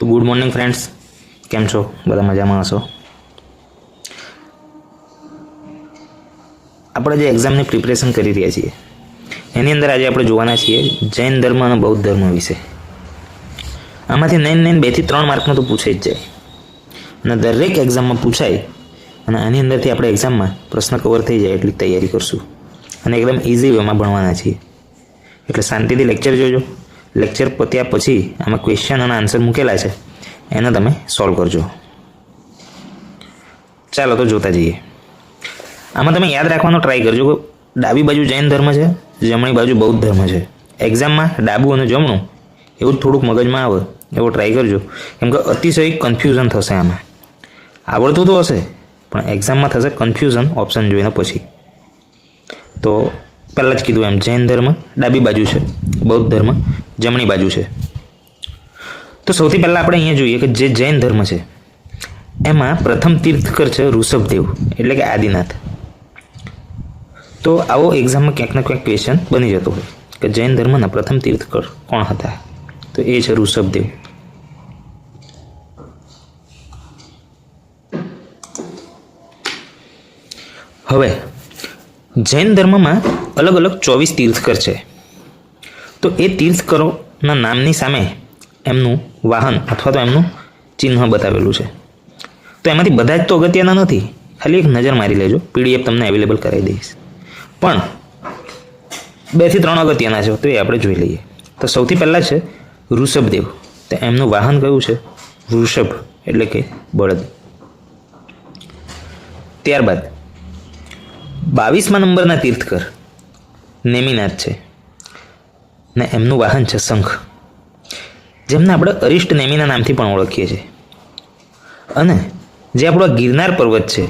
તો good morning friends કેમ છો? બધા મજામાં હશો? આપણે જે એક્ઝામની પ્રિપરેશન કરી રહ્યા છીએ, એની અંદર આજે આપણે જોવાના છીએ જૈન ધર્મ અને બૌદ્ધ ધર્મ વિશે. આમાંથી નૈન નૈન બેથી ત્રણ માર્કનું તો પૂછાઈ જ જાય. અને દરેક એક્ઝામમાં પૂછાય, અને આની અંદરથી આપણે એક્ઝામમાં પ્રશ્ન કવર થઈ જાય એટલી તૈયારી કરશું. અને એકદમ ઇઝી વેમાં ભણવાના છીએ. એટલે શાંતિથી લેક્ચર જોજો. લેક્ચર પત્યા પછી આમાં ક્વેશ્ચન અને આન્સર મૂકેલા છે. એને તમે સોલ્વ કરજો. ચાલો તો જોતા જઈએ. આમાં તમે યાદ રાખવાનો ટ્રાય કરજો કે ડાબી બાજુ જૈન ધર્મ છે, જમણી બાજુ બૌદ્ધ ધર્મ છે. એક્ઝામમાં ડાબું અને જમણું એવું થોડુંક મગજમાં આવે, એવો ટ્રાય કરજો. કેમ કે અતિશય કન્ફ્યુઝન થશે આમાં. આવડતું તો હશે, પણ એક્ઝામમાં થશે કન્ફ્યુઝન ઓપ્શન જોઈને પછી. તો પહેલાં જ કીધું એમ, જૈન ધર્મ ડાબી બાજુ છે, બૌદ્ધ ધર્મ જમણી બાજુ છે. તો સૌથી પહેલાં આપણે અહીંયા જોઈએ કે જે જૈન ધર્મ છે, એમાં પ્રથમ તીર્થકર છે ઋષભદેવ, એટલે કે આદિનાથ. તો આવો એક્ઝામમાં ક્યાંક ને ક્યાંક ક્વેશ્ચન બની જતો હોય કે જૈન ધર્મના પ્રથમ તીર્થકર કોણ હતા? તો એ છે ઋષભદેવ. હવે જૈન ધર્મમાં અલગ અલગ ચોવીસ તીર્થકર છે. તો એ તીર્થકરોના નામની સામે એમનું વાહન અથવા તો એમનું ચિહ્ન બતાવેલું છે. તો એમાંથી બધા જ તો અગત્યના નથી. ખાલી એક નજર મારી લેજો. પીડીએફ તમને અવેલેબલ કરાવી દઈશ. પણ બેથી ત્રણ અગત્યના છે. તો એ આપણે જોઈ લઈએ. તો સૌથી પહેલાં છે ઋષભદેવ. તો એમનું વાહન કયું છે? વૃષભ એટલે કે બળદ. ત્યારબાદ બાવીસમા નંબરના તીર્થકર નેમિનાથ છે ને એમનું વાહન છે શંખ, જેમને આપણે અરિષ્ટ નેમિના નામથી પણ ઓળખીએ છીએ. અને જે આપણો ગિરનાર પર્વત છે,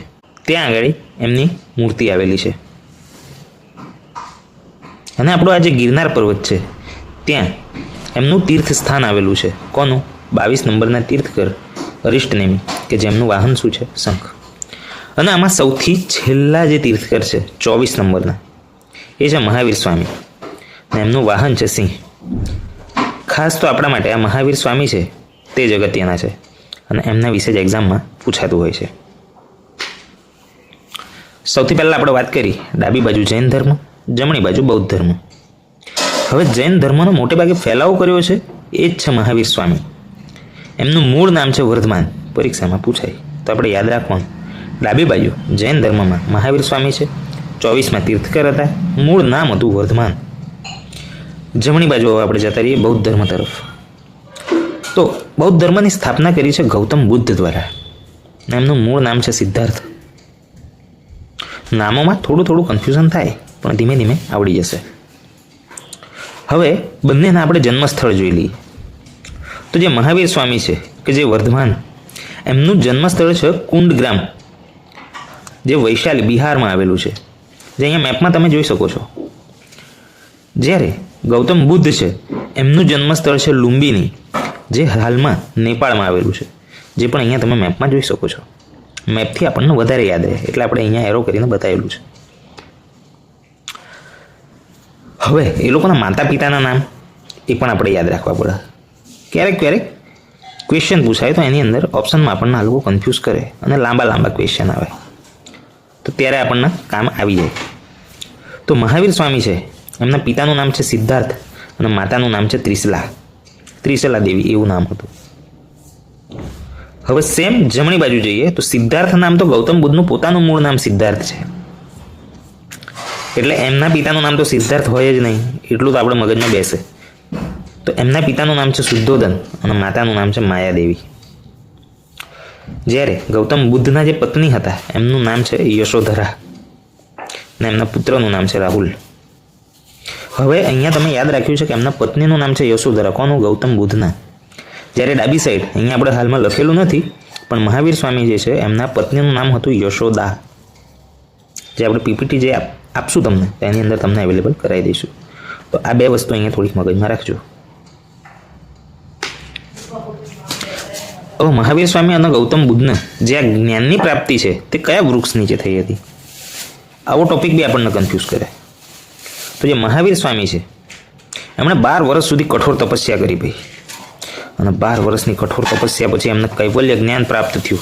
ત્યાં આગળ એમની મૂર્તિ આવેલી છે. અને આપણો આ જે ગિરનાર પર્વત છે, ત્યાં એમનું તીર્થ સ્થાન આવેલું છે. કોનું? બાવીસ નંબરના તીર્થકર અરિષ્ટ નેમી, કે જેમનું વાહન શું છે? શંખ. અને આમાં સૌથી છેલ્લા જે તીર્થકર છે, ચોવીસ નંબરના, એ છે મહાવીર સ્વામી. અને એમનું વાહન છે સિંહ. ખાસ તો આપણા માટે આ મહાવીર સ્વામી છે, તે જ અગત્યના છે. અને એમના વિશે જ એક્ઝામમાં પૂછાતું હોય છે. સૌથી પહેલાં આપણે વાત કરી, ડાબી બાજુ જૈન ધર્મ, જમણી બાજુ બૌદ્ધ ધર્મ. હવે જૈન ધર્મનો મોટે ભાગે ફેલાવો કર્યો છે, એ જ છે મહાવીર સ્વામી. એમનું મૂળ નામ છે વર્ધમાન, પરીક્ષામાં પૂછાય. તો આપણે યાદ રાખવાનું. ડાબી બાજુ, જૈન ધર્મમાં મહાવીર સ્વામી છે. ચોવીસમાં તીર્થકર હતા. મૂળ નામ હતું વર્ધમાન. જમણી બાજુ આપણે જતા રહીએ બૌદ્ધ ધર્મ તરફ. તો બૌદ્ધ ધર્મની સ્થાપના કરી છે ગૌતમ બુદ્ધ દ્વારા. એમનું મૂળ નામ છે સિદ્ધાર્થ. નામોમાં થોડું થોડું કન્ફ્યુઝન થાય, પણ ધીમે ધીમે આવડી જશે. હવે બંનેના આપણે જન્મસ્થળ જોઈ લઈએ. તો જે મહાવીર સ્વામી છે કે જે વર્ધમાન, એમનું જન્મસ્થળ છે કુંડગ્રામ જે વૈશાલી બિહારમાં આવેલું છે. જે અહીંયા મેપમાં તમે જોઈ શકો છો. જ્યારે ગૌતમ બુદ્ધ છે, એમનું જન્મસ્થળ છે લુંબિની, જે હાલમાં નેપાળમાં આવેલું છે. જે પણ અહીંયા તમે મેપમાં જોઈ શકો છો. મેપથી આપણને વધારે યાદ રહે. એટલે આપણે અહીંયા એરો કરીને બતાવેલું છે. હવે એ લોકોના માતા પિતાના નામ એ પણ આપણે યાદ રાખવા પડે. ક્યારેક ક્યારેક ક્વેશ્ચન પૂછાય તો એની અંદર ઓપ્શનમાં આપણને આ લોકો કન્ફ્યુઝ કરે અને લાંબા લાંબા ક્વેશ્ચન આવે. તો ત્યારે આપણને કામ આવી જાય. તો મહાવીર સ્વામી છે, એમના પિતાનું નામ છે સિદ્ધાર્થ અને માતાનું નામ છે ત્રિશલા. ત્રિશલા દેવી, એવું નામ હતું. હવે સેમ જમણી બાજુ જઈએ, તો સિદ્ધાર્થ નામ તો ગૌતમ બુદ્ધનું, પોતાનું મૂળ નામ સિદ્ધાર્થ છે. એટલે એમના પિતાનું નામ તો સિદ્ધાર્થ હોય જ નહીં, એટલું તો આપણે મગજમાં બેસે. તો એમના પિતાનું નામ છે શુદ્ધોદન અને માતાનું નામ છે માયાદેવી. જ્યારે ગૌતમ બુદ્ધના જે પત્ની હતા, એમનું નામ છે યશોધરા અને એમના પુત્રનું નામ છે રાહુલ. હવે અહીંયા તમે યાદ રાખ્યું છે કે એમના પત્નીનું નામ છે યશોધરા. કોનું? ગૌતમ બુદ્ધના. જ્યારે ડાબી સાઈડ અહીંયા આપણે હાલમાં લખેલું નથી, પણ મહાવીર સ્વામી જે છે, એમના પત્નીનું નામ હતું યશોદા. જે આપણે પીપીટી જે આપ- આપશું તમને, તેની અંદર તમને અવેલેબલ કરાવી દઈશું. તો આ બે વસ્તુ અહીંયા થોડીક મગજમાં રાખજો. હવે મહાવીર સ્વામી અને ગૌતમ બુદ્ધને જે આ જ્ઞાનની પ્રાપ્તિ છે, તે કયા વૃક્ષ નીચે થઈ હતી? આવો ટોપિક બી આપણને કન્ફ્યુઝ કરે. તો જે મહાવીર સ્વામી છે, એમણે બાર વર્ષ સુધી કઠોર તપસ્યા કરી ભાઈ. અને બાર વર્ષની કઠોર તપસ્યા પછી એમને કૈવલ્ય જ્ઞાન પ્રાપ્ત થયું.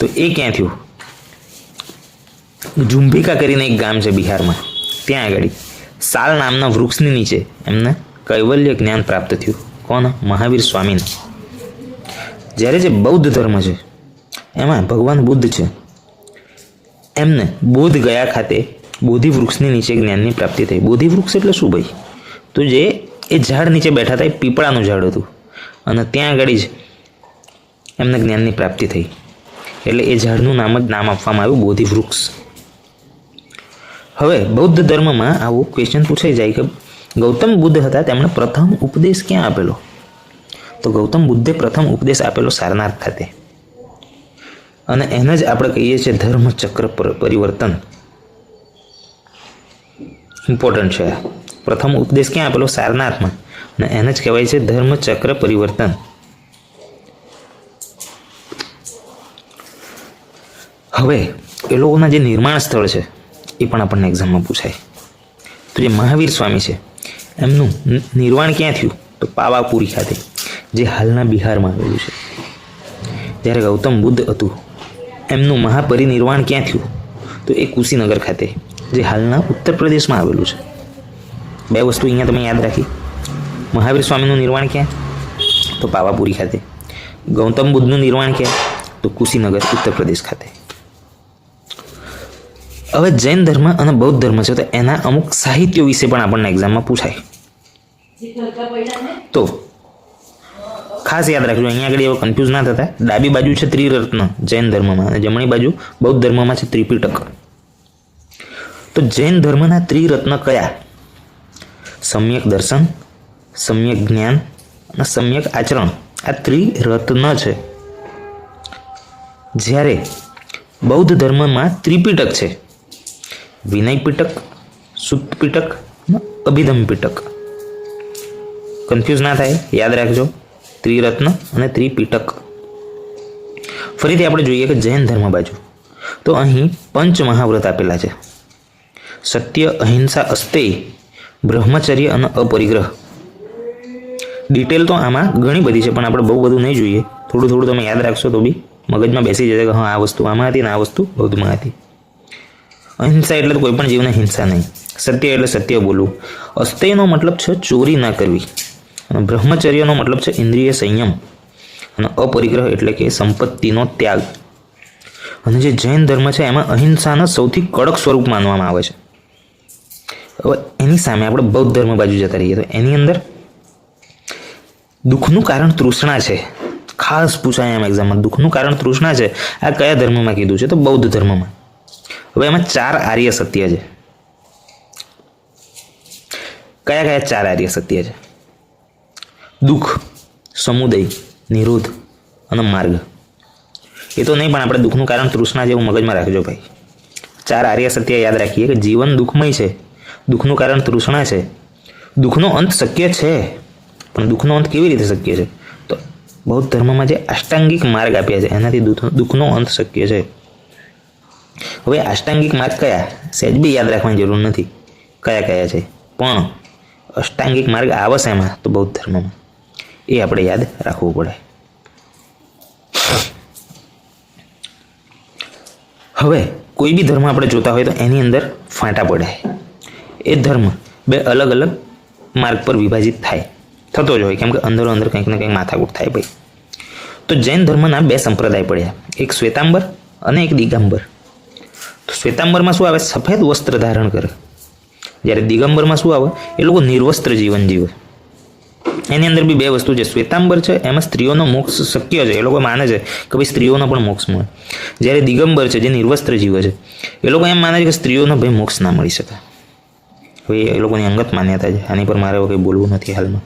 તો એ ક્યાં થયું? ઝુંભિકા કરીને એક ગામ છે બિહારમાં. ત્યાં આગળ સાલ નામના વૃક્ષની નીચે એમને કૈવલ્ય જ્ઞાન પ્રાપ્ત થયું. કોણ? મહાવીર સ્વામીને. જ્યારે જે બૌદ્ધ ધર્મ છે, એમાં ભગવાન બુદ્ધ છે. એમને બોધ ગયા ખાતે બોધિ વૃક્ષની નીચે જ્ઞાનની પ્રાપ્તિ થઈ. બોધિ વૃક્ષ એટલે શું ભાઈ? તો જે એ ઝાડ નીચે બેઠા એ પીપળાનું ઝાડ હતું. અને ત્યાં આગળ જ એમને જ્ઞાનની પ્રાપ્તિ થઈ. એટલે એ ઝાડનું નામ જ નામ આપવામાં આવ્યું બોધિ વૃક્ષ હવે બૌદ્ધ ધર્મમાં આવો ક્વેશ્ચન પૂછાઈ જાય કે ગૌતમ બુદ્ધ હતા, તેમણે પ્રથમ ઉપદેશ ક્યાં આપેલો? તો ગૌતમ બુદ્ધે પ્રથમ ઉપદેશ આપેલો સારનાથ ખાતે. અને એને જ આપણે કહીએ છીએ ધર્મચક્ર પરિવર્તન. ઇમ્પોર્ટન્ટ છે. પ્રથમ ઉપદેશ ક્યાં આપેલો? સારનાથમાં. અને એને જ કહેવાય છે ધર્મચક્ર પરિવર્તન. હવે, એ લોકોના જે નિર્માણ સ્થળ છે, એ પણ આપણને એક્ઝામમાં પૂછાય. તો જે મહાવીર સ્વામી છે, એમનું નિર્વાણ ક્યાં થયું? તો પાવાપુરી ખાતે. જે હાલના બિહારમાં આવેલું છે. જ્યારે ગૌતમ બુદ્ધ હતું. એમનું મહાપરિનિર્વાણ ક્યાં થયું? તો એ કુશીનગર ખાતે, જે હાલના ઉત્તર પ્રદેશમાં આવેલું છે. બે વસ્તુ અહીંયા તમે યાદ રાખી. મહાવીર સ્વામીનું નિર્વાણ ક્યાં? તો પાવાપુરી ખાતે. ગૌતમ બુદ્ધનું નિર્વાણ ક્યાં? તો કુશીનગર, ઉત્તર પ્રદેશ ખાતે. હવે જૈન ધર્મ અને બૌદ્ધ ધર્મ છે, તો એના અમુક સાહિત્યો વિશે પણ આપણને એક્ઝામમાં પૂછાય. તો ખાસ યાદ રાખજો, અહીંયા આગળ એવો કન્ફ્યુઝ ના થતા. ડાબી બાજુ છે ત્રિરત્ન, જૈન ધર્મમાં. અને જમણી બાજુ બૌદ્ધ ધર્મમાં છે ત્રિપિટક. તો જૈન ધર્મના ત્રિરત્ન કયા? સમ્યક દર્શન, સમ્યક જ્ઞાન અને સમ્યક આચરણ. આ ત્રિરત્ન છે. જ્યારે બૌદ્ધ ધર્મમાં ત્રિપિટક છે વિનય પિટક સુત્ત અભિધમ પિટક કન્ફ્યુઝ ના થાય, યાદ રાખજો. ત્રિરત્ન અને ત્રિપિટક. ફરીથી આપણે જોઈએ કે જૈન ધર્મ બાજુ. તો અહીં પંચ મહાવ્રત આપેલા છે. સત્ય, અહિંસા અસ્તેય બ્રહ્મચર્ય અને અપરિગ્રહ. ડિટેલ તો આમાં ઘણી બધી છે, પણ આપણે બહુ બધું નહીં જોઈએ. થોડું થોડું તમે યાદ રાખશો તો બી મગજમાં બેસી જશે કે હા, આ વસ્તુ આમાં હતી ને આ વસ્તુ બૌદ્ધમાં હતી. અહિંસા એટલે કોઈ પણ જીવને હિંસા નહીં. સત્ય એટલે સત્ય બોલવું. અસ્તેયનો મતલબ છે ચોરી ના કરવી. અને બ્રહ્મચર્યનો મતલબ છે ઇન્દ્રિય સંયમ અને અપરિગ્રહ એટલે કે સંપત્તિનો ત્યાગ. અને જે જૈન ધર્મ છે, એમાં અહિંસાના સૌથી કડક સ્વરૂપ માનવામાં આવે છે. હવે એની સામે આપણે બૌદ્ધ ધર્મ બાજુ જતા રહીએ તો એની અંદર દુઃખનું કારણ તૃષ્ણા છે. ખાસ પૂછાય એમ એક્ઝામમાં દુઃખનું કારણ તૃષ્ણા છે. આ કયા ધર્મમાં કીધું છે? તો બૌદ્ધ ધર્મમાં. હવે એમાં ચાર આર્ય સત્ય છે. કયા કયા ચાર આર્ય સત્ય છે? દુઃખ, સમુદય, નિરોધ અને માર્ગ. એ તો નહીં પણ આપણે દુઃખનું કારણ તૃષ્ણા જેવું મગજમાં રાખજો ભાઈ. ચાર આર્ય સત્ય યાદ રાખીએ કે જીવન દુઃખમય છે. દુઃખનું કારણ તૃષ્ણા છે. દુઃખનો અંત શક્ય છે. પણ દુઃખનો અંત કેવી રીતે શક્ય છે? તો બૌદ્ધ ધર્મમાં જે અષ્ટાંગિક માર્ગ આપ્યા છે, એનાથી દુઃખ- દુઃખનો અંત શક્ય છે. હવે અષ્ટાંગિક માર્ગ કયા? સહેજ બી યાદ રાખવાની જરૂર નથી. કયા કયા છે? પણ અષ્ટાંગિક માર્ગ આવશે એમાં તો બૌદ્ધ ધર્મમાં. એ આપણે યાદ રાખવું પડે. હવે કોઈ બી ધર્મ આપણે જોતા હોય તો એની અંદર ફાંટા પડે. એ ધર્મ બે અલગ અલગ માર્ગ પર વિભાજિત થાય. થતો જ હોય, કેમ કે અંદરો અંદર કંઈક ને કંઈક માથાકૂટ થાય ભાઈ. તો જૈન ધર્મના બે સંપ્રદાય પડ્યા. એક શ્વેતાંબર અને એક દિગંબર. તો શ્વેતાંબરમાં શું આવે? સફેદ વસ્ત્ર ધારણ કરે. જ્યારે દિગંબરમાં શું આવે? એ લોકો નિર્વસ્ત્ર જીવન જીવે એની અંદર બી બે વસ્તુ છે. શ્વેતાંબર છે, એમાં સ્ત્રીઓનો મોક્ષ શક્ય છે. એ લોકો માને છે કે ભાઈ સ્ત્રીઓનો પણ મોક્ષ મળે. જ્યારે દિગંબર છે, જે નિર્વસ્ત્ર જીવે છે, એ લોકો એમ માને છે કે સ્ત્રીઓનો ભાઈ મોક્ષ ના મળી શકે. હવે એ લોકોની અંગત માન્યતા છે. આની પર મારે કંઈ બોલવું નથી હાલમાં.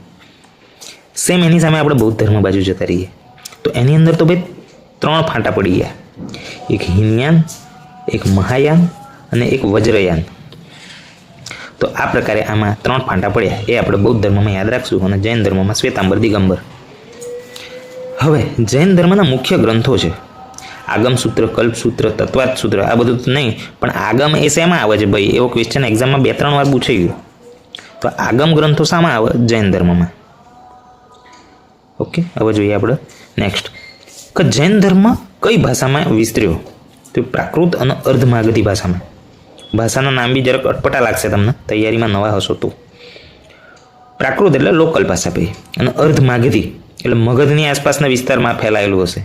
સેમ એની સામે આપણે બૌદ્ધ ધર્મ બાજુ જતા રહીએ. તો એની અંદર તો ભાઈ ત્રણ ફાંટા પડી ગયા. એક હિનયાન, એક મહાયાન અને એક વજ્રયાન. તો આ પ્રકારે આમાં ત્રણ ફાંટા પડ્યા. એ આપણે બૌદ્ધ ધર્મમાં યાદ રાખશું અને જૈન ધર્મમાં શ્વેતાંબર, દિગંબર. હવે જૈન ધર્મના મુખ્ય ગ્રંથો છે. આગમ સૂત્ર, કલ્પ સૂત્ર, તત્વાત સૂત્ર, આ બધું તો નહીં, પણ આગમ એ શેમાં આવે છે ભાઈ? એવો ક્વેશ્ચન એક્ઝામમાં બે, ત્રણ વાર પૂછાઈ ગયો. તો આગમ ગ્રંથો શામાં આવે જૈન ધર્મમાં? ઓકે, હવે જોઈએ આપણે નેક્સ્ટ કે જૈન ધર્મ કઈ ભાષામાં વિસ્તર્યો? તો પ્રાકૃત અને અર્ધમાગધી ભાષામાં. ભાષાના નામ બી જરાક અટપટા લાગશે તમને. તૈયારીમાં નવા હશો તો. પ્રાકૃત એટલે લોકલ ભાષા ભાઈ અને અર્ધ માગધી, એટલે મગધની આસપાસના વિસ્તારમાં ફેલાયેલું હશે.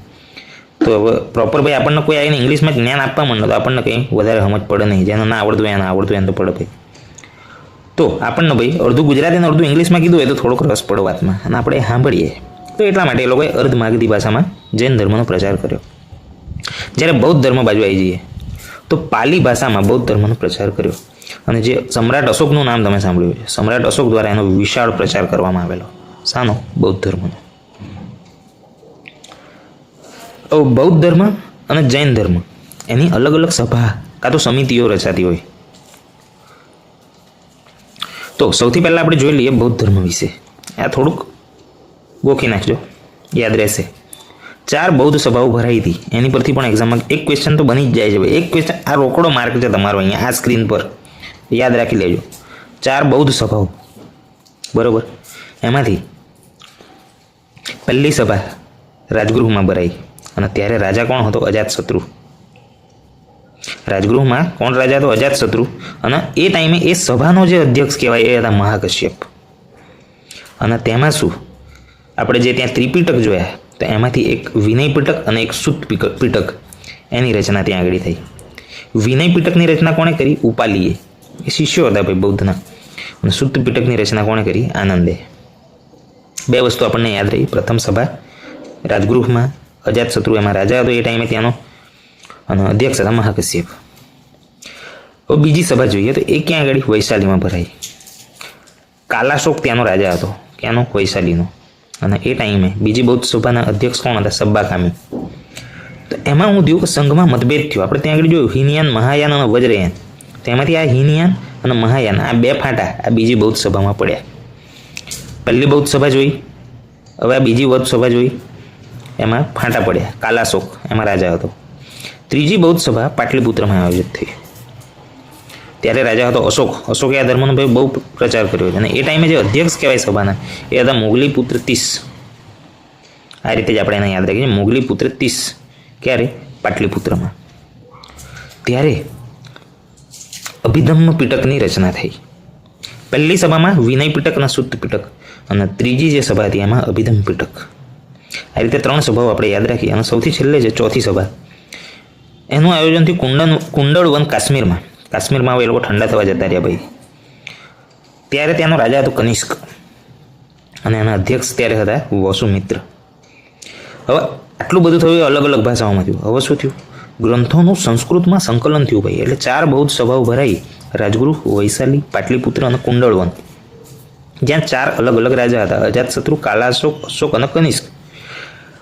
તો હવે પ્રોપર ભાઈ આપણને કોઈ આવીને ઇંગ્લિશમાં જ્ઞાન આપવા માંડે તો આપણને કંઈ વધારે સમજ પડે નહીં. જેને ના આવડતું હોય એને આવડતું એને તો પડે ભાઈ. તો આપણને ભાઈ અડધું ગુજરાતી અને અડધું ઇંગ્લિશમાં કીધું હોય તો થોડોક રસ પડો વાતમાં. અને આપણે સાંભળીએ. તો એટલા માટે એ લોકોએ અર્ધ માગધી ભાષામાં જૈન ધર્મનો પ્રચાર કર્યો. જ્યારે બૌદ્ધ ધર્મ બાજુ આવી જઈએ તો પાલી ભાષામાં બૌદ્ધ ધર્મનો પ્રચાર કર્યો. અને જે સમ્રાટ અશોકનું નામ તમે સાંભળ્યું છે સમ્રાટ અશોક દ્વારા એનો વિશાળ પ્રચાર કરવામાં આવેલો. શાનો? બૌદ્ધ ધર્મનો. બૌદ્ધ ધર્મ અને જૈન ધર્મ, એની અલગ અલગ સભા કાં તો સમિતિઓ રચાતી હોય. તો સૌથી પહેલાં આપણે જોઈ લઈએ બૌદ્ધ ધર્મ વિશે. આ થોડુંક ગોખી નાખજો. યાદ રહેશે. ચાર બૌદ્ધ સભાઓ ભરાઈ હતી. એની પરથી પણ એક્ઝામમાં એક ક્વેશ્ચન તો બની જ જાય છે એક ક્વેશ્ચન આ રોકડો માર્ક છે તમારો અહીંયા, આ સ્ક્રીન પર. યાદ રાખી લેજો. ચાર બૌદ્ધ સભાઓ. બરોબર? એમાંથી પહેલી સભા રાજગૃહમાં ભરાઈ અને ત્યારે રાજા કોણ હતો? અજાતશત્રુ રાજગૃહમાં કોણ રાજા હતો? અજાતશત્રુ અને એ ટાઈમે એ સભાનો જે અધ્યક્ષ કહેવાય એ હતા મહાકશ્યપ. અને તેમાં શું? આપણે જે ત્યાં ત્રિપીટક જોયા તો એમાંથી એક વિનય પીટક અને એક સુત પીટક. એની રચના ત્યાં આગળ થઈ. વિનય પીટકની રચના કોણે કરી? ઉપાલીએ. એ શિષ્યો હતા ભાઈ બૌદ્ધના. અને સુત પીટકની રચના કોણે કરી? આનંદે. બે વસ્તુ આપણને યાદ રહી. પ્રથમ સભા રાજગૃહમાં અજાતશત્રુ એમાં રાજા હતો એ ટાઈમે ત્યાંનો. અને અધ્યક્ષ હતા મહાકશ્યપ. હવે બીજી સભા જોઈએ તો એ ક્યાં આગળ? વૈશાલીમાં ભરાઈ. કાલાશોક ત્યાંનો રાજા હતો. ક્યાંનો? વૈશાલીનો. અને એ ટાઈમે બીજી બૌદ્ધ સભાના અધ્યક્ષ કોણ હતા? સબ્બાકામી. તો એમાં હું થયું સંઘમાં મતભેદ થયો. આપણે ત્યાં આગળ જોયું, હિનયાન, મહાયાન અને વજ્રયાન. તેમાંથી આ હિનયાન અને મહાયાન, આ બે ફાંટા આ બીજી બૌદ્ધ સભામાં પડ્યા. પહેલી બૌદ્ધ સભા જોઈ, હવે આ બીજી બૌદ્ધ સભા જોઈ, એમાં ફાંટા પડ્યા. કાલાશોક, એમાં રાજા હતો. ત્રીજી બૌદ્ધ સભા પાટલીપુત્રમાં આયોજિત થઈ. ત્યારે રાજા હતો અશોક. અશોકે આ ધર્મનો ભાઈ બહુ પ્રચાર કર્યો અને એ ટાઈમે જે અધ્યક્ષ કહેવાય સભાના, એ હતા મોગલી પુત્ર તીસ. આ રીતે જ આપણે એને યાદ રાખીએ મોગલી પુત્ર તીસ. ક્યારે? પાટલીપુત્રમાં. ત્યારે અભિધમ્મ પીટકની રચના થઈ. પહેલી સભામાં વિનય પીટક અને સુત્ત પીટક. અને ત્રીજી જે સભા હતી એમાં અભિધમ પીટક. આ રીતે ત્રણ સભાઓ આપણે યાદ રાખીએ. અને સૌથી છેલ્લે છે ચોથી સભા. એનું આયોજન થયું કુંડન કુંડળવન કાશ્મીરમાં. કાશ્મીરમાં હવે એ લોકો ઠંડા થવા જતા રહ્યા ભાઈ. ત્યારે ત્યાંનો રાજા હતો કનિષ્ક. અને એના અધ્યક્ષ ત્યારે હતા વસુમિત્ર. હવે આટલું બધું થયું અલગ અલગ ભાષાઓમાં થયું. હવે શું થયું? ગ્રંથોનું સંસ્કૃતમાં સંકલન થયું ભાઈ. એટલે ચાર બૌદ્ધ સભાઓ ભરાઈ. રાજગુરુ, વૈશાલી, પાટલીપુત્ર અને કુંડળવન. જ્યાં ચાર અલગ અલગ રાજા હતા. અજાતશત્રુ, કાલાશોક, અશોક અને કનિષ્ક.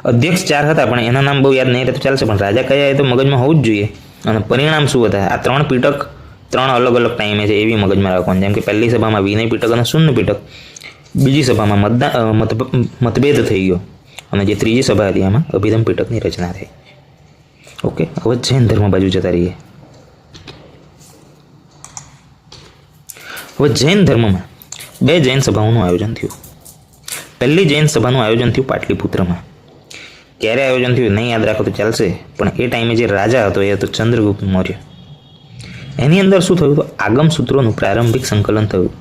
અધ્યક્ષ ચાર હતા, પણ એના નામ બહુ યાદ નહીં રહેતું ચાલશે. પણ રાજા કયા એ તો મગજમાં હોવું જ જોઈએ. અને પરિણામ શું હતા? આ ત્રણ પીટક ત્રણ અલગ અલગ ટાઈમે છે એવી મગજમાં રાખવાનું. જેમ કે પહેલી સભામાં વિનય પીટક અને શૂન્ય પીટક બીજી સભામાં મતદાન મતભેદ થઈ ગયો. અને જે ત્રીજી સભા હતી એમાં અભિધમ પીટકની રચના થઈ. ઓકે, હવે જૈન ધર્મ બાજુ જતા રહીએ. હવે જૈન ધર્મમાં બે જૈન સભાઓનું આયોજન થયું. પહેલી જૈન સભાનું આયોજન થયું પાટલીપુત્રમાં. ક્યારે આયોજન થયું નહીં યાદ રાખો તો ચાલશે. પણ એ ટાઈમે જે રાજા હતો એ હતો ચંદ્રગુપ્ત મૌર્ય. એની અંદર શું થયું? તો આગમ સૂત્રોનું પ્રારંભિક સંકલન થયું.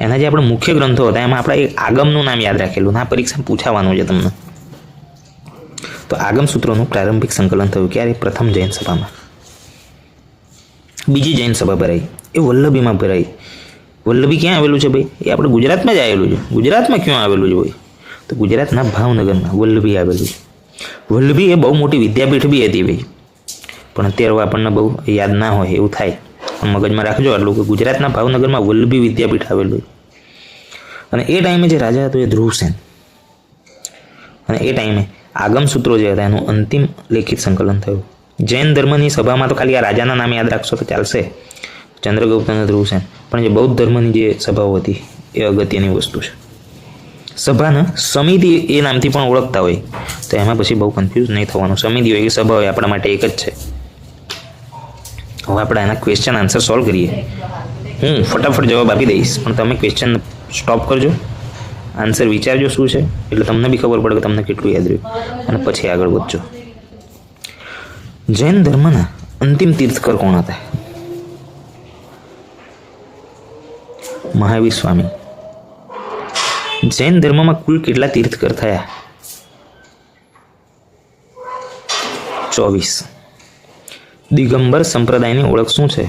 એના જે આપણે મુખ્ય ગ્રંથો હતા, એમાં આપણે એક આગમનું નામ યાદ રાખેલું. આ પરીક્ષા પૂછાવાનું છે તમને. તો આગમ સૂત્રોનું પ્રારંભિક સંકલન થયું ક્યારે? પ્રથમ જૈન સભામાં. બીજી જૈન સભા ભરાઈ. એ વલ્લભીમાં ભરાઈ. વલ્લભી ક્યાં આવેલું છે ભાઈ? એ આપણે ગુજરાતમાં જ આવેલું છે. ગુજરાતમાં ક્યાં આવેલું છે ભાઈ? તો ગુજરાતના ભાવનગરમાં વલ્લભી આવેલું છે. વલ્લભી એ બહુ મોટી વિદ્યાપીઠ બી હતી ભાઈ. પણ અત્યારે આપણને બહુ યાદ ના હોય એવું થાય. મગજમાં રાખજો, આટલું કે ગુજરાતના ભાવનગરમાં વલ્લભી વિદ્યાપીઠ આવેલું અને એ ટાઈમે જે રાજા હતો એ ધ્રુવસેન અને એ ટાઈમે આગમ સૂત્રો જે હતા એનું અંતિમ લેખિત સંકલન થયું. જૈન ધર્મની સભામાં તો ખાલી આ રાજાના નામે યાદ રાખશો તો ચાલશે. ચંદ્રગુપ્ત અને ધ્રુવસેન પણ જે બૌદ્ધ ધર્મની જે સભાઓ હતી એ અગત્યની વસ્તુ છે. સભાને સમિતિ એ નામથી પણ ઓળખતા હોય. તો એમાં પછી બહુ કન્ફ્યુઝ નહીં થવાનું. સમિતિ હોય કે સભા હોય, આપણા માટે એક જ છે. હવે આપણે એના ક્વેશ્ચન આન્સર સોલ્વ કરીએ. હું ફટાફટ જવાબ આપી દઈશ. પણ તમે ક્વેશ્ચન સ્ટોપ કરજો. આન્સર વિચારજો શું છે. એટલે તમને બી ખબર પડે કે તમને કેટલું યાદ રહ્યું. અને પછી આગળ વધજો. જૈન ધર્મના અંતિમ તીર્થકર કોણ હતા? મહાવીર સ્વામી. જૈન ધર્મમાં કુલ કેટલા તીર્થકર થયા? ચોવીસ. દિગંબર સંપ્રદાયની ઓળખ શું છે?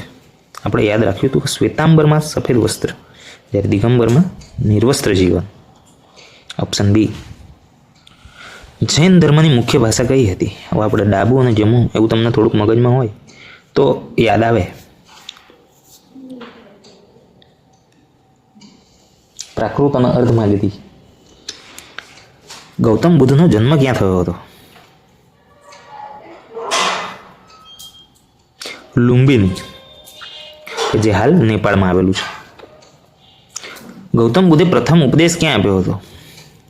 આપણે યાદ રાખ્યું હતું કે શ્વેતાંબરમાં સફેદ વસ્ત્ર, જ્યારે દિગંબરમાં નિર્વસ્ત્ર જીવન. ઓપ્શન બી, જૈન ધર્મની મુખ્ય ભાષા કઈ હતી? હવે આપણે ડાબુ અને જમવું એવું તમને થોડુંક મગજમાં હોય, તો યાદ આવે. પ્રાકૃત અને અર્ધમાં લીધી ગૌતમ બુદ્ધનો જન્મ ક્યાં થયો હતો? લુંબિની જે હાલ નેપાળમાં આવેલું છે. ગૌતમ બુદ્ધે પ્રથમ ઉપદેશ ક્યાં આપ્યો હતો?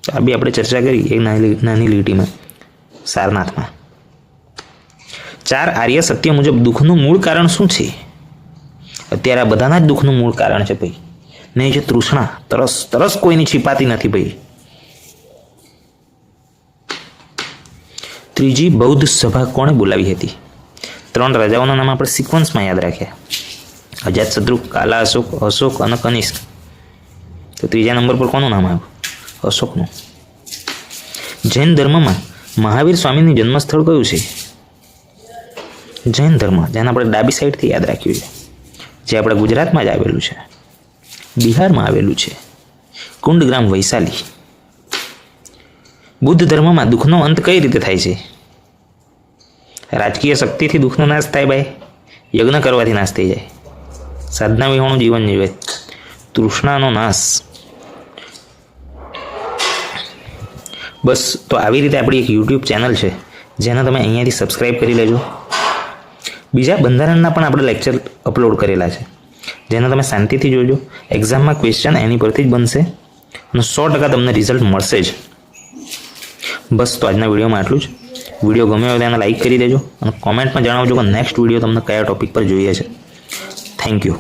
તો આ બી આપણે ચર્ચા કરી, એક નાની નાની લીટીમાં, સારનાથમાં. ચાર આર્ય સત્ય મુજબ દુઃખનું મૂળ કારણ શું છે? અત્યારે આ બધાના જ દુઃખનું મૂળ કારણ છે ભાઈ. ને જે તૃષ્ણા, તરસ તરસ કોઈની છીપાતી નથી ભાઈ. ત્રીજી બૌદ્ધ સભા કોણે બોલાવી હતી? ત્રણ રાજાઓના નામ આપણે સિક્વન્સમાં યાદ રાખ્યા અજાતશત્રુ કાલા અશોક અશોક અને કનિષ્ક. તો ત્રીજા નંબર પર કોનું નામ આવ્યું? અશોકનું. જૈન ધર્મમાં મહાવીર સ્વામીનું જન્મસ્થળ કયું છે? જૈન ધર્મ, જેને આપણે ડાબી સાઈડથી યાદ રાખ્યું છે. જે આપણે ગુજરાતમાં જ આવેલું છે. બિહારમાં આવેલું છે. કુંડગ્રામ વૈશાલી. બુદ્ધ ધર્મમાં દુઃખનો અંત કઈ રીતે થાય છે? રાજકીય શક્તિથી દુઃખનો નાશ થાય ભાઈ. યજ્ઞ કરવાથી નાશ થઈ જાય. સાધના વિહોણું જીવન જીવે. તૃષ્ણાનો નાશ. બસ, તો આવી રીતે આપણી એક યુટ્યુબ ચેનલ છે, જેને તમે અહીંયાથી સબસ્ક્રાઈબ કરી લેજો. બીજા બંધારણના પણ આપણે લેક્ચર અપલોડ કરેલા છે, જેને તમે શાંતિથી જોજો. એક્ઝામમાં ક્વેશ્ચન એની પરથી જ બનશે અને સો ટકા તમને રિઝલ્ટ મળશે જ. બસ, તો આજના વિડીયોમાં આટલું જ. વીડિયો ગમ્યો હોય તો એને લાઈક કરી દેજો અને કોમેન્ટમાં જણાવજો કે નેક્સ્ટ વીડિયો તમને કયા ટોપિક પર જોઈએ છે. Thank you